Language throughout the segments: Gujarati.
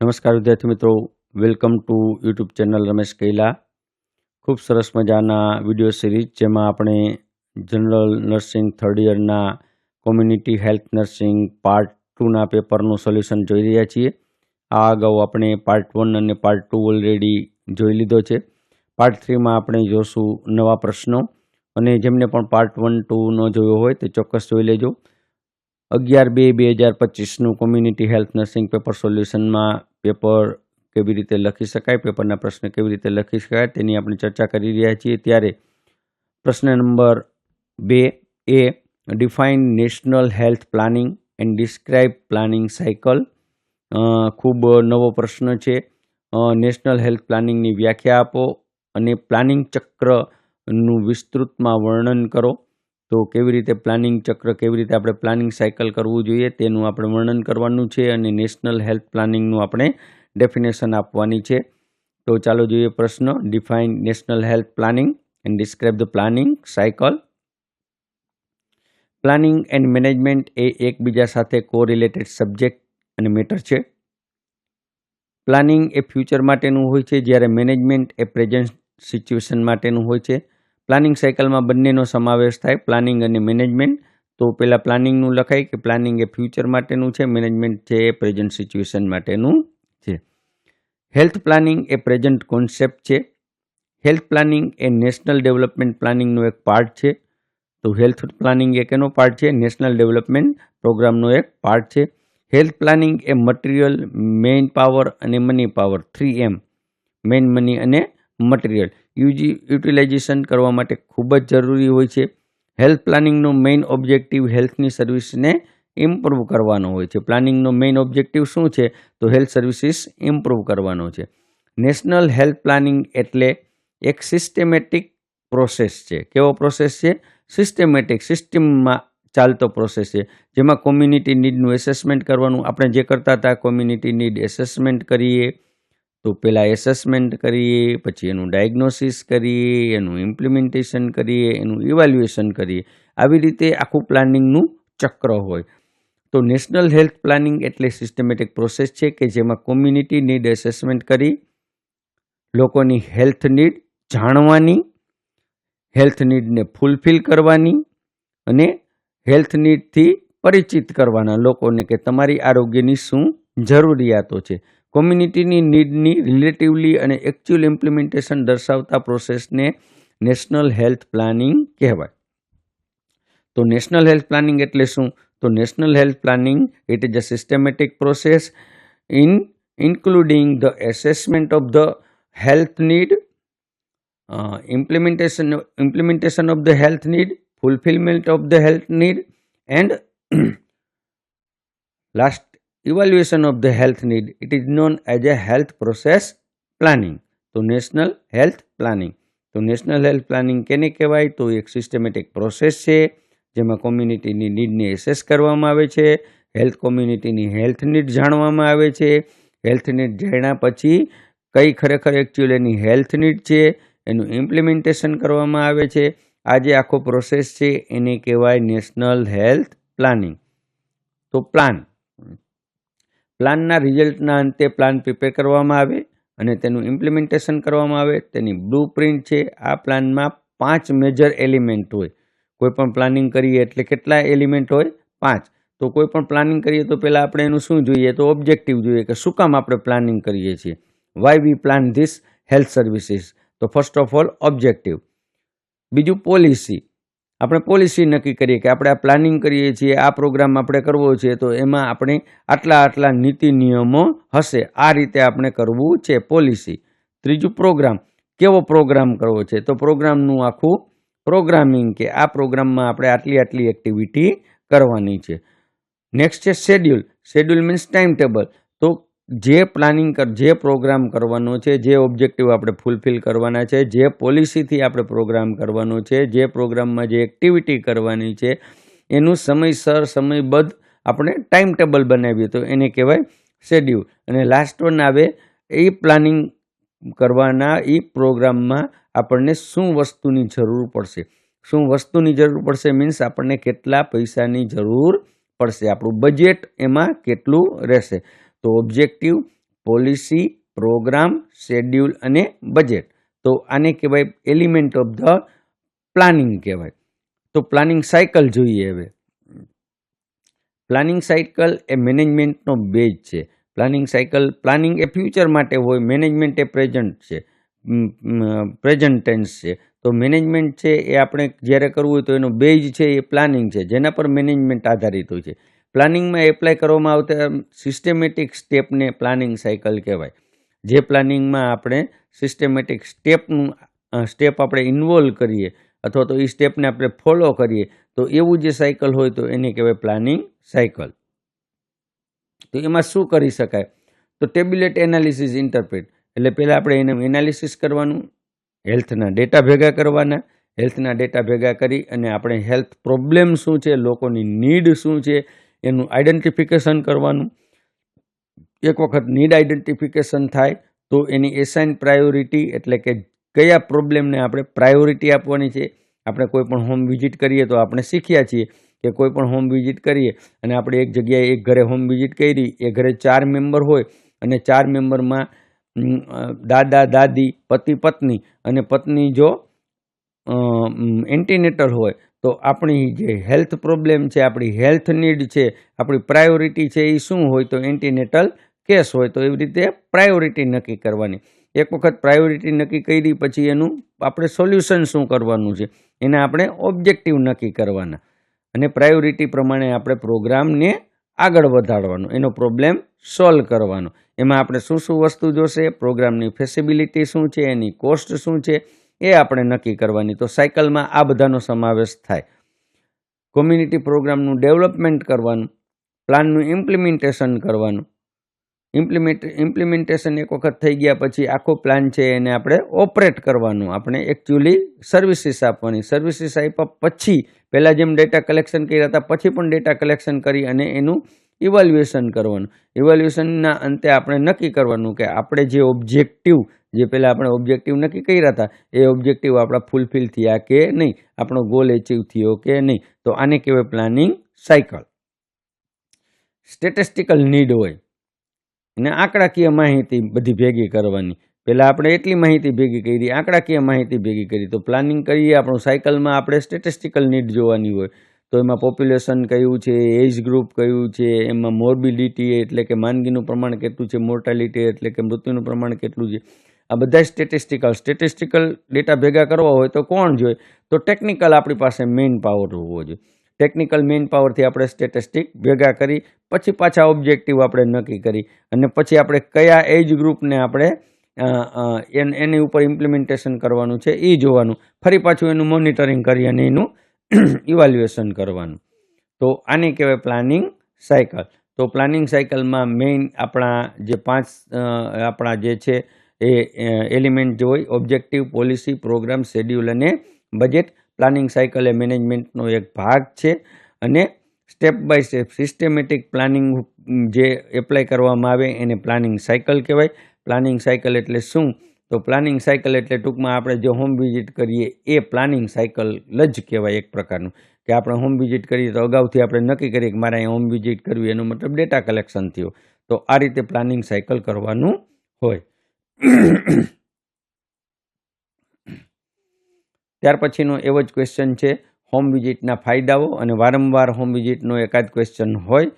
નમસ્કાર વિદ્યાર્થી મિત્રો. Welcome to YouTube channel Ramesh Kaila. ખૂબ સરસ મજાના વીડિયો સિરીઝ જેમાં આપણે જનરલ નર્સિંગ થર્ડ યરના કોમ્યુનિટી હેલ્થ નર્સિંગ પાર્ટ ટુના પેપરનું સોલ્યુશન જોઈ રહ્યા છીએ. આ અગાઉ આપણે પાર્ટ વન અને પાર્ટ ટુ ઓલરેડી જોઈ લીધો છે. પાર્ટ થ્રીમાં આપણે જોશું નવા પ્રશ્નો. અને જેમને પણ પાર્ટ વન ટુનો જોયો હોય તે ચોક્કસ જોઈ લેજો. અગિયાર બે બે હજાર પચીસનું કોમ્યુનિટી હેલ્થ નર્સિંગ પેપર સોલ્યુશનમાં પેપર કેવી રીતે લખી શકાય પેપરના પ્રશ્ન કેવી રીતે લખી શકાય, તેની આપણે ચર્ચા કરી રહ્યા છીએ. ત્યારે પ્રશ્ન નંબર બે એ define national health planning and describe planning cycle ખૂબ નવો પ્રશ્ન છે. નેશનલ હેલ્થ પ્લાનિંગની વ્યાખ્યા આપો અને પ્લાનિંગ ચક્રનું વિસ્તૃતમાં વર્ણન કરો. તો કેવી રીતે પ્લાનિંગ ચક્ર, કેવી રીતે આપણે પ્લાનિંગ સાયકલ કરવું જોઈએ તેનું આપણે વર્ણન કરવાનું છે અને નેશનલ હેલ્થ પ્લાનિંગનું આપણે ડેફિનેશન આપવાની છે. તો ચાલો જોઈએ પ્રશ્ન. Define national health planning and describe the planning cycle planning and management એ એકબીજા સાથે કોરિલેટેડ સબ્જેક્ટ અને મેટર છે. પ્લાનિંગ એ ફ્યુચર માટેનું હોય છે, જ્યારે મેનેજમેન્ટ એ પ્રેઝન્ટ સિચ્યુએશન માટેનું હોય છે. પ્લાનિંગ સાયકલમાં બંનેનો સમાવેશ થાય પ્લાનિંગ અને મેનેજમેન્ટ. તો પહેલાં પ્લાનિંગનું લખાય કે પ્લાનિંગ એ ફ્યુચર માટેનું છે, મેનેજમેન્ટ છે એ પ્રેઝન્ટ સિચ્યુએશન માટેનું છે. હેલ્થ પ્લાનિંગ એ પ્રેઝન્ટ કોન્સેપ્ટ છે. હેલ્થ પ્લાનિંગ એ નેશનલ ડેવલપમેન્ટ પ્લાનિંગનો એક પાર્ટ છે. તો હેલ્થ પ્લાનિંગ એક એનો પાર્ટ છે? નેશનલ ડેવલપમેન્ટ પ્રોગ્રામનો એક પાર્ટ છે. હેલ્થ પ્લાનિંગ એ મટીરિયલ મેઇન પાવર અને money power, three M. Man money અને મટીરિયલ. યુજી યુટિલાઇઝેશન કરવા માટે ખૂબ જ જરૂરી હોય છે. હેલ્થ પ્લાનિંગનો મેઇન ઓબ્જેક્ટિવ હેલ્થની સર્વિસને ઇમ્પ્રૂવ કરવાનો હોય છે. પ્લાનિંગનો મેઇન ઓબ્જેક્ટિવ શું છે? તો હેલ્થ સર્વિસીસ ઇમ્પ્રૂવ કરવાનો છે. નેશનલ હેલ્થ પ્લાનિંગ એટલે એક સિસ્ટેમેટિક પ્રોસેસ છે. કેવો પ્રોસેસ છે? સિસ્ટેમેટિક, સિસ્ટમમાં ચાલતો પ્રોસેસ છે. જેમાં કોમ્યુનિટી નીડનું એસેસમેન્ટ કરવાનું. આપણે જે કરતા હતા કોમ્યુનિટી નીડ એસેસમેન્ટ કરીએ. તો પહેલાં એસેસમેન્ટ કરીએ, પછી એનું ડાયગ્નોસિસ કરીએ, એનું ઇમ્પ્લિમેન્ટેશન કરીએ, એનું ઇવેલ્યુએશન કરીએ. આવી રીતે આખું પ્લાનિંગનું ચક્ર હોય. તો નેશનલ હેલ્થ પ્લાનિંગ એટલે સિસ્ટમેટિક પ્રોસેસ છે કે જેમાં કોમ્યુનિટી નીડ એસેસમેન્ટ કરી, લોકોની હેલ્થ નીડ જાણવાની હેલ્થ નીડને ફૂલફિલ કરવાની અને હેલ્થ નીડથી પરિચિત કરવાના લોકોને કે તમારી આરોગ્યની શું જરૂરિયાતો છે. કોમ્યુનિટીની નીડની રિલેટિવલી અને એકચ્યુઅલ ઇમ્પ્લિમેન્ટેશન દર્શાવતા પ્રોસેસને નેશનલ હેલ્થ પ્લાનિંગ કહેવાય. તો નેશનલ હેલ્થ પ્લાનિંગ એટલે શું? તો national health planning it is a systematic process in including the assessment of the health need implementation implementation of the health need fulfilment of the health need and last evaluation of the health need it is known as a health process planning તો નેશનલ હેલ્થ પ્લાનિંગ તો નેશનલ હેલ્થ પ્લાનિંગ કેને કહેવાય? તો એક સિસ્ટમેટિક પ્રોસેસ છે, જેમાં કોમ્યુનિટીની નીડને એસેસ કરવામાં આવે છે હેલ્થ કોમ્યુનિટીની હેલ્થ નીડ જાણવામાં આવે છે હેલ્થ નીડ જાણ્યા પછી કઈ ખરેખર એકચ્યુઅલ એની હેલ્થ નીડ છે, એનું ઇમ્પ્લિમેન્ટેશન કરવામાં આવે છે. આ જે આખો પ્રોસેસ છે, એને કહેવાય નેશનલ હેલ્થ પ્લાનિંગ તો પ્લાન પ્લાનના રિઝલ્ટના અંતે પ્લાન પ્રિપેર કરવામાં આવે અને તેનું ઇમ્પ્લિમેન્ટેશન કરવામાં આવે. તેની બ્લુ પ્રિન્ટ છે. આ પ્લાનમાં પાંચ મેજર એલિમેન્ટ હોય. કોઈપણ પ્લાનિંગ કરીએ એટલે કેટલા એલિમેન્ટ હોય? પાંચ. તો કોઈપણ પ્લાનિંગ કરીએ તો પહેલાં આપણે એનું શું જોઈએ? તો ઓબ્જેક્ટિવ જોઈએ કે શું કામ આપણે પ્લાનિંગ કરીએ છીએ. Why we plan this health services તો ફર્સ્ટ ઓફ ઓલ ઓબ્જેક્ટિવ બીજું પોલિસી આપણે પોલિસી નક્કી કરીએ કે આપણે આ પ્લાનિંગ કરીએ છીએ, આ પ્રોગ્રામ આપણે કરવો છે, તો એમાં આપણે આટલા આટલા નીતિ નિયમો હશે. આ રીતે આપણે કરવું છે પોલિસી ત્રીજું પ્રોગ્રામ કેવો પ્રોગ્રામ કરવો છે? તો પ્રોગ્રામનું આખું પ્રોગ્રામિંગ કે આ પ્રોગ્રામમાં આપણે આટલી આટલી એક્ટિવિટી કરવાની છે. નેક્સ્ટ છે schedule schedule means time table તો જે પ્લાનિંગ કર, જે પ્રોગ્રામ કરવાનો છે, જે ઓબ્જેક્ટિવ આપણે ફૂલફિલ કરવાના છે, જે પોલિસીથી આપણે પ્રોગ્રામ કરવાનો છે, જે પ્રોગ્રામમાં જે એક્ટિવિટી કરવાની છે, એનું સમયસર, સમયબદ્ધ આપણે ટાઈમ ટેબલ બનાવીએ. તો એને કહેવાય શેડ્યુલ અને લાસ્ટ વન આવે, એ પ્લાનિંગ કરવાના, એ પ્રોગ્રામમાં આપણને શું વસ્તુની જરૂર પડશે. શું વસ્તુની જરૂર પડશે મીન્સ આપણને કેટલા પૈસાની જરૂર પડશે. આપણું બજેટ એમાં કેટલું રહેશે. તો ઓબ્જેક્ટિવ, પોલિસી, પ્રોગ્રામ, શેડ્યુલ અને બજેટ. તો આને કહેવાય એલિમેન્ટ ઓફ ધ પ્લાનિંગ કહેવાય. તો પ્લાનિંગ સાયકલ જોઈએ હવે. પ્લાનિંગ સાયકલ એ મેનેજમેન્ટનો બેઝ છે. પ્લાનિંગ સાયકલ, પ્લાનિંગ એ ફ્યુચર માટે હોય, મેનેજમેન્ટ એ પ્રેઝન્ટ છે. પ્રેઝન્ટ ટેન્સ છે. તો મેનેજમેન્ટ છે એ આપણે જ્યારે કરવું હોય તો એનો બેઝ છે એ પ્લાનિંગ છે, જેના પર મેનેજમેન્ટ આધારિત હોય છે. પ્લાનિંગમાં એપ્લાય કરવામાં આવતા સિસ્ટેમેટિક સ્ટેપને પ્લાનિંગ સાયકલ કહેવાય. જે પ્લાનિંગમાં આપણે સિસ્ટેમેટિક સ્ટેપનું સ્ટેપ આપણે ઇન્વોલ્વ કરીએ અથવા તો એ સ્ટેપને આપણે ફોલો કરીએ, તો એવું જે સાયકલ હોય તો એને કહેવાય પ્લાનિંગ સાયકલ તો એમાં શું કરી શકાય? તો ટેબ્યુલેટ એનાલિસિસ ઇન્ટરપ્રેટ. એટલે પહેલાં આપણે એને એનાલિસિસ કરવાનું, હેલ્થના ડેટા ભેગા કરવાના, હેલ્થના ડેટા ભેગા કરી અને આપણે હેલ્થ પ્રોબ્લેમ શું છે, લોકોની નીડ શું છે એનું આઈડેન્ટિફિકેશન કરવાનું. એક વખત નીડ આઈડેન્ટિફિકેશન થાય તો એની એસાઇન પ્રાયોરિટી એટલે કે કયા પ્રોબ્લેમને આપણે પ્રાયોરિટી આપવાની છે. આપણે કોઈ પણ હોમ વિઝિટ કરીએ તો આપણે શીખ્યા છીએ કે કોઈ પણ હોમ વિઝિટ કરીએ અને આપણે એક જગ્યાએ એક ઘરે હોમ વિઝિટ કરી, એ ઘરે ચાર મેમ્બર હોય અને ચાર મેમ્બરમાં દાદા, દાદી, પતિ, પત્ની અને પત્ની જો એન્ટીનેટર હોય તો આપણી જે હેલ્થ પ્રોબ્લેમ છે, આપણી હેલ્થ નીડ છે, આપણી પ્રાયોરિટી છે એ શું હોય તો એન્ટીનેટલ કેસ હોય તો એવી રીતે પ્રાયોરિટી નક્કી કરવાની. એક વખત પ્રાયોરિટી નક્કી કરી, પછી એનું આપણે સોલ્યુશન શું કરવાનું છે, એને આપણે ઓબ્જેક્ટિવ નક્કી કરવાના. અને પ્રાયોરિટી પ્રમાણે આપણે પ્રોગ્રામને આગળ વધારવાનો, એનો પ્રોબ્લેમ સોલ્વ કરવાનો. એમાં આપણે શું શું વસ્તુ જોશે, પ્રોગ્રામની ફેસિબિલિટી શું છે, એની કોસ્ટ શું છે એ આપણે નક્કી કરવાની. તો સાયકલમાં આ બધાનો સમાવેશ થાય. કોમ્યુનિટી પ્રોગ્રામનું ડેવલપમેન્ટ કરવાનું પ્લાનનું ઇમ્પ્લિમેન્ટેશન કરવાનું. ઇમ્પ્લિમેન્ટ ઇમ્પ્લિમેન્ટેશન એક વખત થઈ ગયા પછી આખો પ્લાન છે એને આપણે ઓપરેટ કરવાનું. આપણે એકચ્યુઅલી સર્વિસીસ આપવાની. સર્વિસીસ આપ્યા પછી, પહેલાં જેમ ડેટા કલેક્શન કર્યા હતા, પછી પણ ડેટા કલેક્શન કરી અને એનું ઇવાલ્યુએશન કરવાનું. ઇવાલ્યુએશનના અંતે આપણે નક્કી કરવાનું કે આપણે જે ઓબ્જેક્ટિવ જે પહેલાં આપણે ઓબ્જેક્ટિવ નક્કી કર્યા હતા, એ ઓબ્જેક્ટિવ આપણા ફૂલફિલ થયા કે નહીં? આપણો ગોલ એચીવ થયો કે નહીં? તો આને કહેવાય પ્લાનિંગ સાયકલ સ્ટેટિસ્ટિકલ નીડ હોય. અને આંકડાકીય માહિતી બધી ભેગી કરવાની. પહેલાં આપણે એટલી માહિતી ભેગી કરી, આંકડાકીય માહિતી ભેગી કરી, તો પ્લાનિંગ કરીએ, આપણું સાયકલમાં આપણે સ્ટેટિસ્ટિકલ નીડ જોવાની હોય. તો એમાં પોપ્યુલેશન કયું છે એજ ગ્રુપ કયું છે, એમાં મોર્બિડિટી એટલે કે માંદગીનું પ્રમાણ કેટલું છે મોર્ટાલિટી એટલે કે મૃત્યુનું પ્રમાણ કેટલું છે. આ બધા સ્ટેટિસ્ટિકલ સ્ટેટિસ્ટિકલ ડેટા ભેગા કરવા હોય તો કોણ જોઈએ? તો ટેકનિકલ આપણી પાસે મેઇન પાવર હોવો જોઈએ. ટેકનિકલ મેઇન પાવરથી આપણે સ્ટેટિસ્ટિક ભેગા કરી, પછી પાછા ઓબ્જેક્ટિવ આપણે નક્કી કરી, અને પછી આપણે કયા એજ ગ્રુપને આપણે એની ઉપર ઇમ્પ્લિમેન્ટેશન કરવાનું છે એ જોવાનું. ફરી પાછું એનું મોનિટરિંગ કરી અને એનું ઇવાલ્યુએશન કરવાનું. તો આને કહેવાય પ્લાનિંગ સાયકલ તો પ્લાનિંગ સાયકલમાં મેઇન આપણા જે પાંચ આપણા જે છે એ એલિમેન્ટ જે હોય ઓબ્જેક્ટિવ પોલિસી પ્રોગ્રામ શેડ્યુલ અને બજેટ પ્લાનિંગ સાયકલ એ મેનેજમેન્ટનો એક ભાગ છે. અને step by step systematic planning જે એપ્લાય કરવામાં આવે એને પ્લાનિંગ સાયકલ કહેવાય. પ્લાનિંગ સાયકલ એટલે શું? તો પ્લાનિંગ સાયકલ એટલે ટૂંકમાં આપણે જે હોમ વિઝિટ કરીએ એ પ્લાનિંગ સાયકલ જ કહેવાય એક પ્રકારનું. કે આપણે હોમ વિઝિટ કરીએ તો અગાઉથી આપણે નક્કી કરીએ કે મારે અહીંયા હોમ વિઝિટ કરવી એનો મતલબ ડેટા કલેક્શન થયો. તો આ રીતે પ્લાનિંગ સાયકલ કરવાનું હોય. ત્યાર પછીનો એવો જ ક્વેશ્ચન છે હોમ વિઝિટના ફાયદાઓ અને વારંવાર હોમ વિઝિટનો એકાદ ક્વેશ્ચન હોય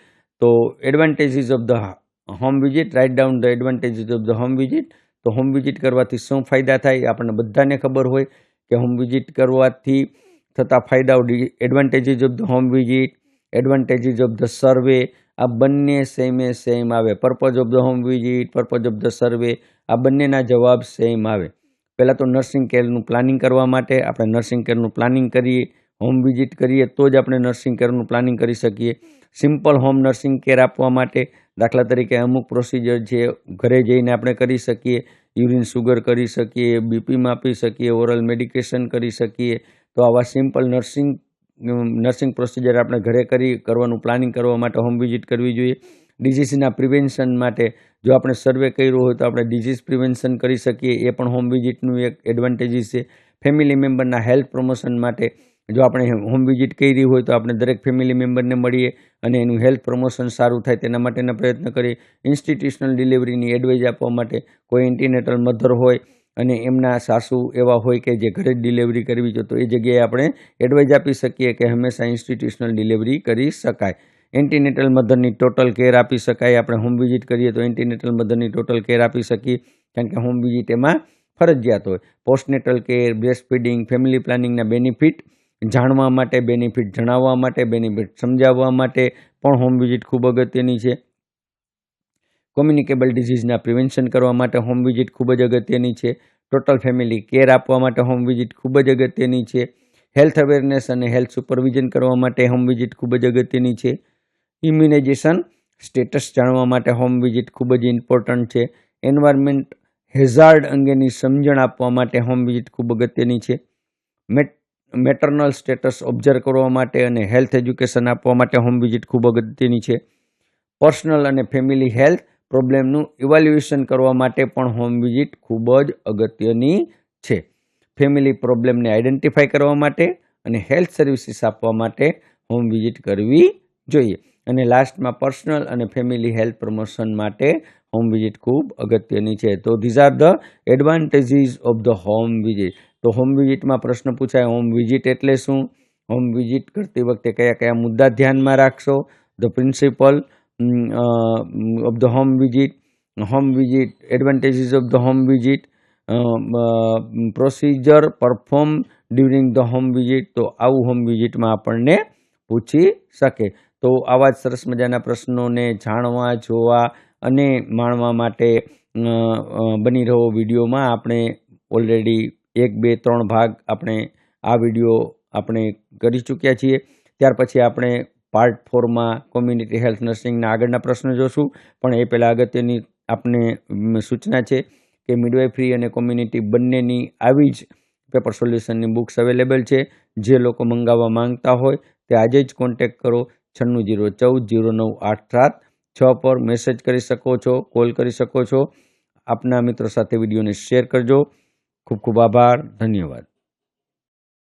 તો advantages of the home visit write down the advantages of the home visit તો હોમ વિઝિટ કરવાથી શું ફાયદા થાય આપણને બધાને ખબર હોય કે હોમ વિઝિટ કરવાથી થતા ફાયદાઓ advantages of the home visit advantages of the survey આ બંને સેમે સેમ આવે. Purpose of the home visit purpose of the survey આ બંનેના જવાબ સેમ આવે. પહેલાં તો નર્સિંગ કેરનું પ્લાનિંગ કરવા માટે આપણે નર્સિંગ કેરનું પ્લાનિંગ કરીએ હોમ વિઝિટ કરીએ, તો જ આપણે નર્સિંગ કેરનું પ્લાનિંગ કરી શકીએ. સિમ્પલ હોમ નર્સિંગ કેર આપવા માટે દાખલા તરીકે અમુક પ્રોસિજર છે, ઘરે જઈને આપણે કરી શકીએ યુરિન સુગર કરી શકીએ બીપી માપી શકીએ ઓરલ મેડિકેશન કરી શકીએ. તો આવા સિમ્પલ નર્સિંગ નર્સિંગ પ્રોસિજર આપણે ઘરે કરી કરવાનું પ્લાનિંગ કરવા માટે હોમ વિઝિટ કરવી જોઈએ. ડિઝીઝના પ્રિવેન્શન માટે જો આપણે સર્વે કર્યો હોય તો આપણે ડિઝીઝ પ્રિવેન્શન કરી શકીએ. એ પણ હોમ વિઝિટનું એક એડવાન્ટેજીસ છે. ફેમિલી મેમ્બરના હેલ્થ પ્રમોશન માટે જો આપણે હોમ વિઝિટ કરી હોય તો આપણે દરેક ફેમિલી મેમ્બરને મળીએ અને એનું હેલ્થ પ્રમોશન સારું થાય તેના માટેના પ્રયત્ન કરીએ. ઇન્સ્ટિટ્યુશનલ ડિલિવરીની એડવાઇઝ આપવા માટે કોઈ એન્ટીનેટલ મધર હોય અને એમના સાસુ એવા હોય કે જે ઘરે જ ડિલિવરી કરવી જોઈએ તો એ જગ્યાએ આપણે એડવાઇઝ આપી શકીએ કે હંમેશા ઇન્સ્ટિટ્યુશનલ ડિલિવરી કરી શકાય. એન્ટીનેટલ મધરની ટોટલ કેર આપી શકાય. આપણે હોમ વિઝિટ કરીએ તો એન્ટીનેટલ મધરની ટોટલ કેર આપી શકીએ. કારણ કે હોમ વિઝિટ એમાં ફરજિયાત હોય. Postnatal care breast feeding family પ્લાનિંગના benefit જાણવા માટે બેનિફિટ જણાવવા માટે બેનિફિટ સમજાવવા માટે પણ હોમ વિઝિટ ખૂબ અગત્યની છે. કોમ્યુનિકેબલ ડિઝીઝના પ્રિવેન્શન કરવા માટે હોમ વિઝિટ ખૂબ જ અગત્યની છે. ટોટલ ફેમિલી કેર આપવા માટે હોમ વિઝિટ ખૂબ જ અગત્યની છે. હેલ્થ અવેરનેસ અને હેલ્થ સુપરવિઝન કરવા માટે હોમ વિઝિટ ખૂબ જ અગત્યની છે. ઇમ્યુનાઇઝેશન સ્ટેટસ જાણવા માટે હોમ વિઝિટ ખૂબ જ ઇમ્પોર્ટન્ટ છે. એન્વાયરમેન્ટ હેઝાર્ડ અંગેની સમજણ આપવા માટે હોમ વિઝિટ ખૂબ અગત્યની છે. મેટ મેટર્નલ સ્ટેટસ ઓબ્ઝર્વ કરવા માટે અને હેલ્થ એજ્યુકેશન આપવા માટે હોમ વિઝિટ ખૂબ અગત્યની છે. પર્સનલ અને ફેમિલી હેલ્થ પ્રોબ્લેમનું ઇવાલ્યુએશન કરવા માટે પણ હોમ વિઝિટ ખૂબ જ અગત્યની છે. ફેમિલી પ્રોબ્લેમને આઈડેન્ટિફાઈ કરવા માટે અને હેલ્થ સર્વિસીસ આપવા માટે હોમ વિઝિટ કરવી જોઈએ. અને લાસ્ટમાં પર્સનલ અને ફેમિલી હેલ્થ પ્રમોશન માટે હોમ વિઝિટ ખૂબ અગત્યની છે. તો these are the advantages of the home visit. તો હોમ વિઝિટમાં પ્રશ્ન પૂછાય, હોમ વિઝિટ એટલે શું? હોમ વિઝિટ કરતી વખતે કયા કયા મુદ્દા ધ્યાનમાં રાખશો? The principle of the home visit, home visit advantages of the home visit procedure perform during the home visit તો આવું હોમ વિઝિટમાં આપણને પૂછી શકે. તો આવા જ સરસ મજાના પ્રશ્નોને જાણવા જોવા અને માણવા માટે બની રહો વિડીયોમાં. આપણે ઓલરેડી એક બે ત્રણ ભાગ આપણે આ વીડિયો આપણે કરી ચૂક્યા છીએ. ત્યાર પછી આપણે પાર્ટ ફોરમાં કોમ્યુનિટી હેલ્થ નર્સિંગના આગળના પ્રશ્નો જોશું. પણ એ પહેલાં અગત્યની આપને સૂચના છે કે મિડવાઇફરી અને કોમ્યુનિટી બંનેની આવી જ પેપર સોલ્યુશનની બુક્સ અવેલેબલ છે. જે લોકો મંગાવવા માંગતા હોય તે આજે જ કોન્ટેક કરો છન્નું જીરો ચૌદ જીરો નવ આઠ સાત. છ પર મેસેજ કરી શકો છો કોલ કરી શકો છો. આપના મિત્રો સાથે વિડીયોને શેર કરજો. ખૂબ ખૂબ આભાર. ધન્યવાદ.